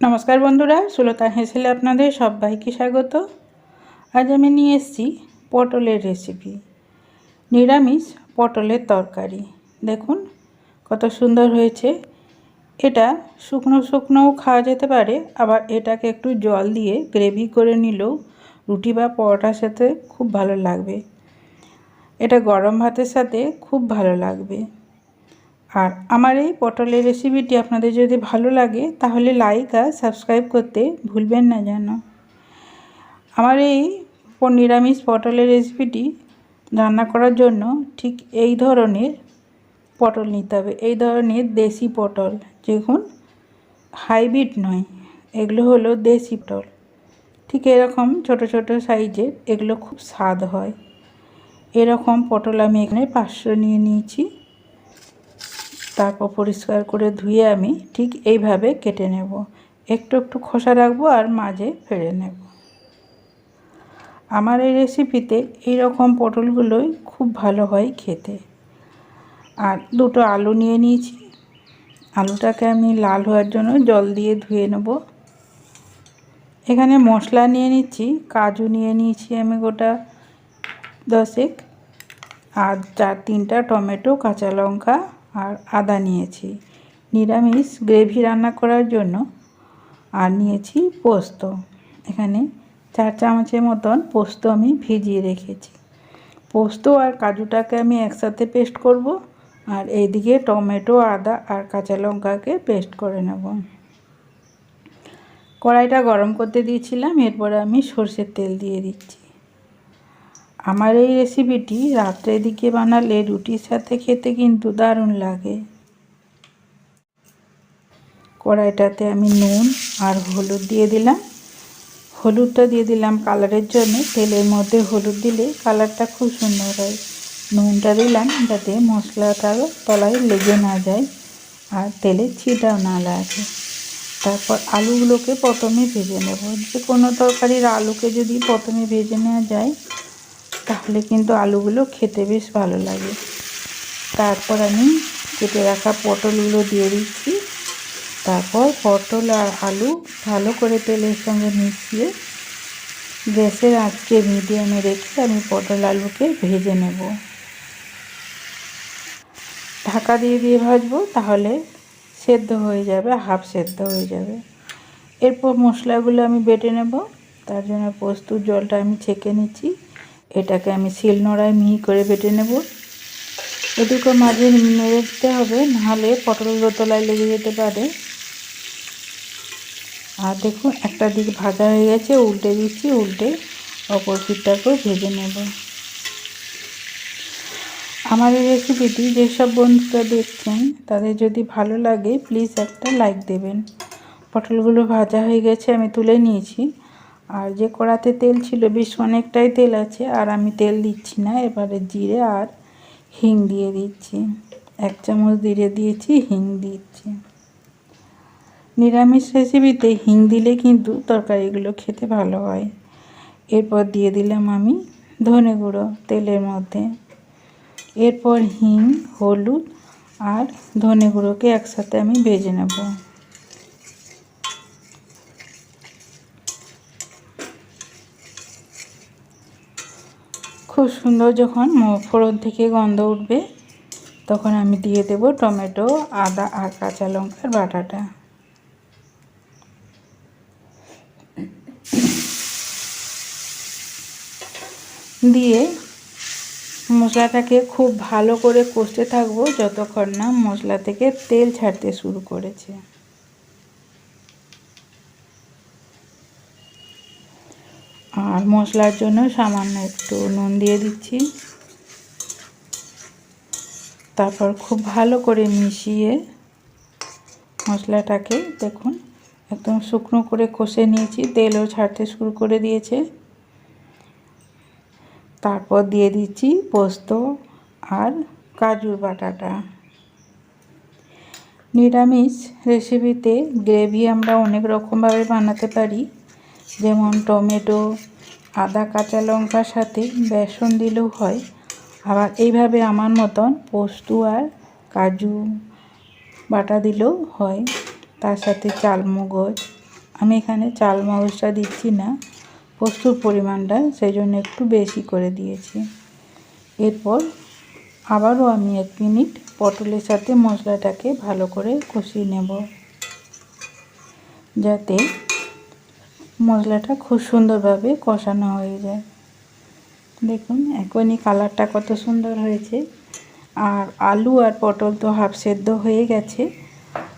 নমস্কার বন্ধুরা, সুলতা হেসেলে আপনাদের সব সবাইকে স্বাগত। আজ আমি নিয়ে এসেছি পটলের রেসিপি নিরামিষ পটলের তরকারি। দেখুন কত সুন্দর হয়েছে। এটা শুকনো শুকনোও খাওয়া যেতে পারে, আবার এটাকে একটু জল দিয়ে গ্রেভি করে নিলেও রুটি বা পরোটার সাথে খুব ভালো লাগবে। এটা গরম ভাতের সাথে খুব ভালো লাগবে। আর আমার এই পটলের রেসিপিটি আপনাদের যদি ভালো লাগে, তাহলে লাইক আর সাবস্ক্রাইব করতে ভুলবেন না যেন। আমার এই নিরামিষ পটলের রেসিপিটি রান্না করার জন্য ঠিক এই ধরনের পটল নিতে হবে। এই ধরনের দেশি পটল, দেখুন হাইব্রিড নয়, এগুলো হলো দেশি পটল। ঠিক এরকম ছোট ছোট সাইজের এগুলো খুব স্বাদ হয়। এরকম পটল আমি এখানে পাঁচশো নিয়ে নিয়েছি। তারপর পরিষ্কার করে ধুয়ে আমি ঠিক এইভাবে কেটে নেব। একটু একটু খোসা রাখব আর মাঝে ফেড়ে নেব। আমার এই রেসিপিতে এই রকম পটলগুলোই খুব ভালো হয় খেতে। আর দুটো আলু নিয়ে নিয়েছি। আলুটাকে আমি লাল হওয়ার জন্য জল দিয়ে ধুয়ে নেব। এখানে মশলা নিয়ে নিচ্ছি, কাজু নিয়ে নিয়েছি আমি গোটা দশেক, আর চার তিনটা টমেটো, কাঁচা লঙ্কা আর আদা নিয়েছি। নিরামিষ গ্রেভি রান্না করার জন্য আর নিয়েছি পোস্ত। এখানে চার চামচের মতন পোস্ত আমি ভিজিয়ে রেখেছি। পোস্ত আর কাজুটাকে আমি একসাথে পেস্ট করব আর এইদিকে টমেটো, আদা আর কাঁচা লঙ্কাকে পেস্ট করে নেব। কড়াইটা গরম করতে দিয়েছিলাম, এরপরে আমি সর্ষের তেল দিয়ে দিচ্ছি। আমার এই রেসিপিটি রাত্রের দিকে বানালে রুটির সাথে খেতে কিন্তু দারুণ লাগে। কড়াইটাতে আমি নুন আর হলুদ দিয়ে দিলাম। হলুদটা দিয়ে দিলাম কালারের জন্য। তেলের মধ্যে হলুদ দিলে কালারটা খুব সুন্দর হয়। নুনটা দিলাম যাতে মশলাটা তলায় লেগে না যায় আর তেলে ছিটাও না লাগে। তারপর আলুগুলোকে প্রথমে ভেজে নেব। যে কোনো তরকারির আলুকে যদি প্রথমে ভেজে নেওয়া যায় তাহলে কিন্তু আলুগুলো খেতে বেশ ভালো লাগে। তারপর আমি কেটে রাখা পটলগুলো দিয়ে দিচ্ছি। তারপর পটল আর আলু ভালো করে তেলের সঙ্গে মিশিয়ে গ্যাসের আঁচকে মিডিয়ামে রেখে আমি পটল আলুকে ভেজে নেব। ঢাকা দিয়ে দিয়ে ভাজবো, তাহলে সেদ্ধ হয়ে যাবে, হাফ সেদ্ধ হয়ে যাবে। এরপর মশলাগুলো আমি বেটে নেব, তার জন্য পোস্তুর জলটা আমি ছেঁকে নিচ্ছি। এটাকে আমি শিল নোড়ায় মিহি করে বেটে নেব। এটুকু মাঝে নেড়ে দিতে হবে, নাহলে পটল তলায় লেগে যেতে পারে। আর দেখুন, একটা দিক ভাজা হয়ে গেছে, উল্টে দিচ্ছি, উল্টে অপর পিঠটাকেও ভেজে নেব। আমার এই রেসিপিটি যেসব বন্ধুরা দেখছেন, তাদের যদি ভালো লাগে, প্লিজ একটা লাইক দেবেন। পটলগুলো ভাজা হয়ে গেছে, আমি তুলে নিয়েছি। আর যে কড়াতে তেল ছিল বেশ অনেকটাই তেল আছে, আর আমি তেল দিচ্ছি না, এবারে জিরে আর হিং দিয়ে দিচ্ছি। এক চামচ দিয়ে দিয়েছি, হিং দিচ্ছি। নিরামিষ রেসিপিতে হিং দিলে কিন্তু তরকারিগুলো খেতে ভালো হয়। এরপর দিয়ে দিলাম আমি ধনে গুঁড়ো তেলের মধ্যে। এরপর হিং, হলুদ আর ধনে গুঁড়োকে একসাথে আমি ভেজে নেব। খুব সুন্দর যখন ফোড়ন থেকে গন্ধ উঠবে, তখন আমি দিয়ে দেব টমেটো, আদা আর কাঁচা লঙ্কার বাটাটা। দিয়ে মশলাটাকে খুব ভালো করে কষতে থাকব যতক্ষণ না মশলা থেকে তেল ছাড়তে শুরু করেছে। আর মশলার জন্য সামান্য একটু নুন দিয়ে দিচ্ছি। তারপর খুব ভালো করে মিশিয়ে মশলাটাকে দেখুন, একদম শুকনো করে কষে নিয়েছি, তেলও ছাড়তে শুরু করে দিয়েছে। তারপর দিয়ে দিচ্ছি পোস্ত আর কাজুর বাটাটা। নিরামিষ রেসিপিতে গ্রেভি আমরা অনেক রকমভাবে বানাতে পারি। যেমন টমেটো, আদা, কাঁচা লঙ্কার সাথে বেসন দিলেও হয়। আবার এইভাবে আমার মতন পোস্ত আর কাজু বাটা দিলেও হয়। তার সাথে চালমগজ। আমি এখানে চাল মগজটা দিচ্ছি না প্রস্তুর পরিমাণটা সেই জন্য একটু বেশি করে দিয়েছি। এরপর আবারও আমি এক মিনিট পটলের সাথে মশলাটাকে ভালো করে কষিয়ে নেব। যাতে মশলাটা খুব সুন্দরভাবে কষানো হয়ে যায়। দেখুন, এখনই কালারটা কত সুন্দর হয়েছে। আর আলু আর পটল তো হাফ সেদ্ধ হয়ে গেছে।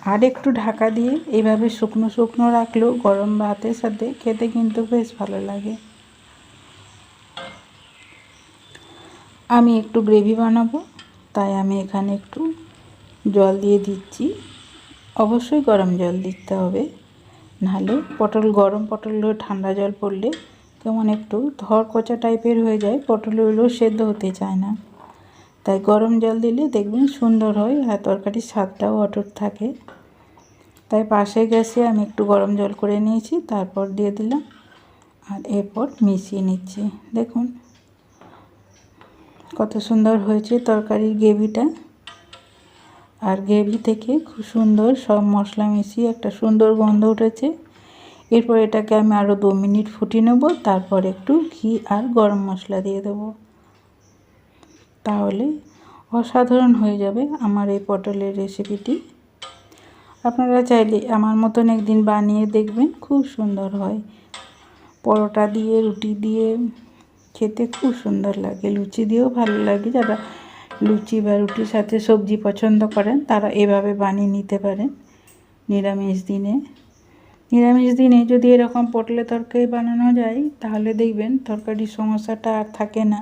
আর একটু ঢাকা দিয়ে এভাবে শুকনো শুকনো রাখলেও গরম ভাতের সাথে খেতে কিন্তু বেশ ভালো লাগে। আমি একটু গ্রেভি বানাবো, তাই আমি এখানে একটু জল দিয়ে দিচ্ছি। অবশ্যই গরম জল দিতে হবে। নাহলে পটল, গরম পটলগুলো ঠান্ডা জল পড়লে কেমন একটু ধর কচা টাইপের হয়ে যায় পটলগুলো সেদ্ধ হতে চায় না। তাই গরম জল দিলে দেখবেন সুন্দর হয় আর তরকারির স্বাদটাও অটুট থাকে। তাই পাশে গ্যাসে আমি একটু গরম জল করে নিয়েছি, তারপর দিয়ে দিলাম আর এরপর মিশিয়ে নিচ্ছি। দেখুন কত সুন্দর হয়েছে তরকারির গ্রেভিটা। আর গ্রেভি থেকে খুব সুন্দর সব মশলা মিশিয়ে একটা সুন্দর গন্ধ উঠেছে। এরপর এটাকে আমি আরও দু মিনিট ফুটিয়ে নেব, তারপর একটু ঘি আর গরম মশলা দিয়ে দেব। তাহলে অসাধারণ হয়ে যাবে আমার এই পটলের রেসিপিটি। আপনারা চাইলে আমার মতন একদিন বানিয়ে দেখবেন, খুব সুন্দর হয়। পরোটা দিয়ে, রুটি দিয়ে খেতে খুব সুন্দর লাগে, লুচি দিয়েও ভালো লাগে। যারা লুচি বা রুটির সাথে সবজি পছন্দ করেন, তারা এভাবে বানিয়ে নিতে পারেন নিরামিষ দিনে। নিরামিষ দিনে যদি এরকম পটলে তরকারি বানানো যায়, তাহলে দেখবেন তরকারির সমস্যাটা আর থাকে না।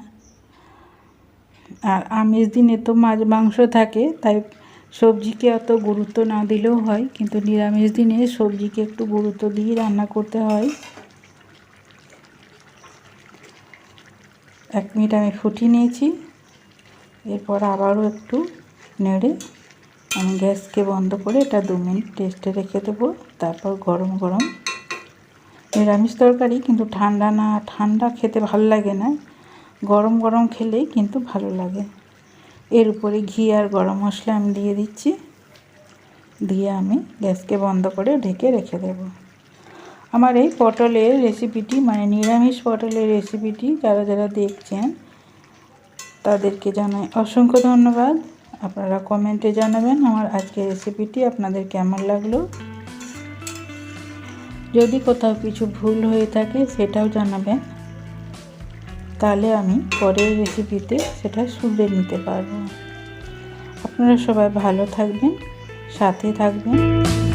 আর আমিষ দিনে তো মাছ, মাংস থাকে, তাই সবজিকে অত গুরুত্ব না দিলেও হয়, কিন্তু নিরামিষ দিনে সবজিকে একটু গুরুত্ব দিয়ে রান্না করতে হয়। এক মিনিট আমি ফুটিয়ে নিয়েছি। এরপর আবারও একটু নেড়ে আমি গ্যাসকে বন্ধ করে এটা দু মিনিট টেস্টে রেখে দেবো। তারপর গরম গরম নিরামিষ তরকারি, কিন্তু ঠান্ডা না, ঠান্ডা খেতে ভালো লাগে না। গরম গরম খেলেই কিন্তু ভালো লাগে। এর উপরে ঘি আর গরম মশলা আমি দিয়ে দিচ্ছি। দিয়ে আমি গ্যাসকে বন্ধ করে ঢেকে রেখে দেব। আমার এই পটলের রেসিপিটি মানে নিরামিষ পটলের রেসিপিটি যারা যারা দেখছেন তাদেরকে জানাই অসংখ্য ধন্যবাদ। আপনারা কমেন্টে জানাবেন আমার আজকের রেসিপিটি আপনাদের কেমন লাগল। যদি কোথাও কিছু ভুল হয়ে থাকে সেটাও জানাবেন। তাহলে আমি পরের রেসিপিতে সেটা শুধরে নিতে পারব। আপনারা সবাই ভালো থাকবেন, সাথে থাকবেন।